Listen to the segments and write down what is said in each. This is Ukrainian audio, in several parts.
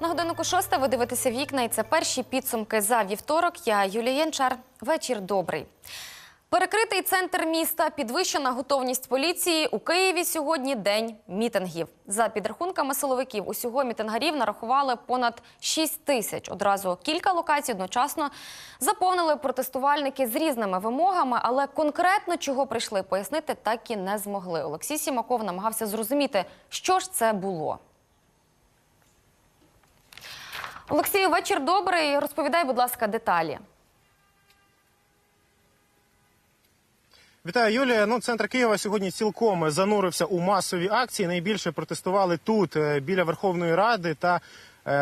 На годиннику шоста ви дивитеся вікна, і це перші підсумки за вівторок. Я Юлія Янчар. Вечір добрий. Перекритий центр міста, підвищена готовність поліції. У Києві сьогодні день мітингів. За підрахунками силовиків, усього мітингарів нарахували понад 6 тисяч. Одразу кілька локацій одночасно заповнили протестувальники з різними вимогами, але конкретно чого прийшли пояснити, так і не змогли. Олексій Сімаков намагався зрозуміти, що ж це було. Олексію, вечір добрий. Розповідай, будь ласка, деталі. Вітаю, Юлія. Ну, центр Києва сьогодні цілком занурився у масові акції. Найбільше протестували тут, е, біля Верховної Ради та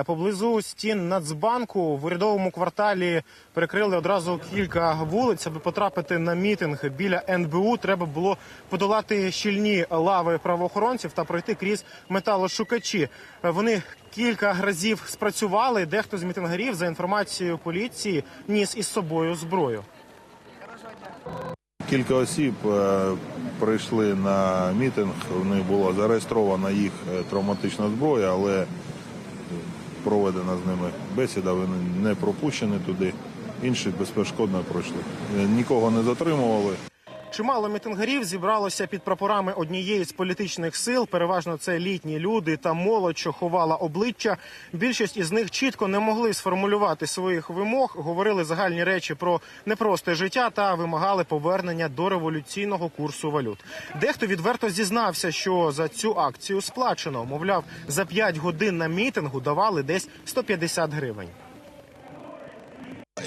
поблизу стін Нацбанку. В урядовому кварталі перекрили одразу кілька вулиць, аби потрапити на мітинг біля НБУ. Треба було подолати щільні лави правоохоронців та пройти крізь металошукачі. Е, Вони кілька разів спрацювали. Дехто з мітингарів, за інформацією поліції, ніс із собою зброю. Кілька осіб е, прийшли на мітинг. У них була зареєстрована їх е, травматична зброя, але проведена з ними бесіда. Вони не пропущені туди. Інші безперешкодно пройшли. Е, Нікого не затримували. Чимало мітингарів зібралося під прапорами однієї з політичних сил. Переважно це літні люди та молодь, що ховала обличчя. Більшість із них чітко не могли сформулювати своїх вимог, говорили загальні речі про непросте життя та вимагали повернення до революційного курсу валют. Дехто відверто зізнався, що за цю акцію сплачено. Мовляв, за 5 годин на мітингу давали десь 150 гривень.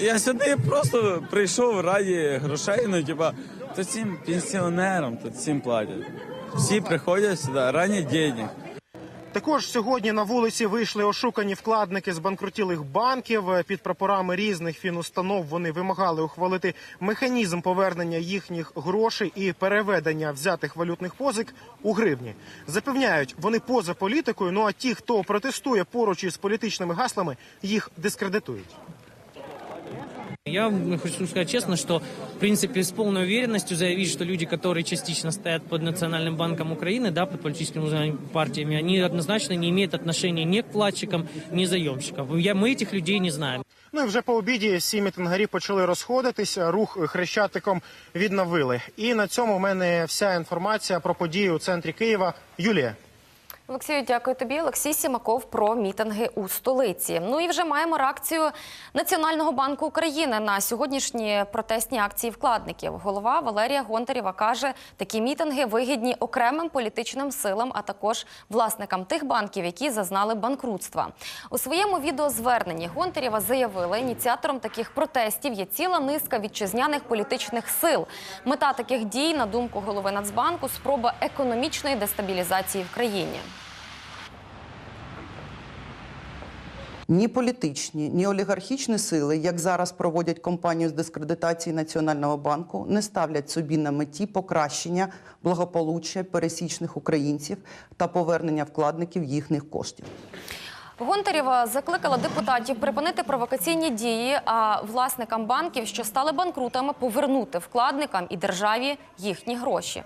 Я сюди просто прийшов раді грошей, ну типа, то цим пенсіонерам тут всім платять. Всі приходять сюди рані денег. Також сьогодні на вулиці вийшли ошукані вкладники з банкрутілих банків. Під прапорами різних фінустанов вони вимагали ухвалити механізм повернення їхніх грошей і переведення взятих валютних позик у гривні. Запевняють, вони поза політикою. Ну а ті, хто протестує поруч із політичними гаслами, їх дискредитують. Я хочу сказать честно, что, в принципе, с полной уверенностью заявить, что люди, которые частично стоят под Национальным банком Украины, да, под политическими партиями, они однозначно не имеют отношения ни к вкладчикам, ни заемщикам. Я, мы этих людей не знаем. Ну і вже по обіді всі мітингарі почали розходитися. Рух хрещатиком відновили. І на цьому в мене вся інформація про події у центрі Києва. Юлія. Олексію, дякую тобі. Олексій Сімаков про мітинги у столиці. Ну і вже маємо реакцію Національного банку України на сьогоднішні протестні акції вкладників. Голова Валерія Гонтарєва каже, такі мітинги вигідні окремим політичним силам, а також власникам тих банків, які зазнали банкрутства. У своєму відеозверненні Гонтарєва заявила, ініціатором таких протестів є ціла низка вітчизняних політичних сил. Мета таких дій, на думку голови Нацбанку, спроба економічної дестабілізації в країні. Ні політичні, ні олігархічні сили, як зараз проводять кампанію з дискредитації Національного банку, не ставлять собі на меті покращення благополуччя пересічних українців та повернення вкладників їхніх коштів. Гонтарєва закликала депутатів припинити провокаційні дії, а власникам банків, що стали банкрутами, повернути вкладникам і державі їхні гроші.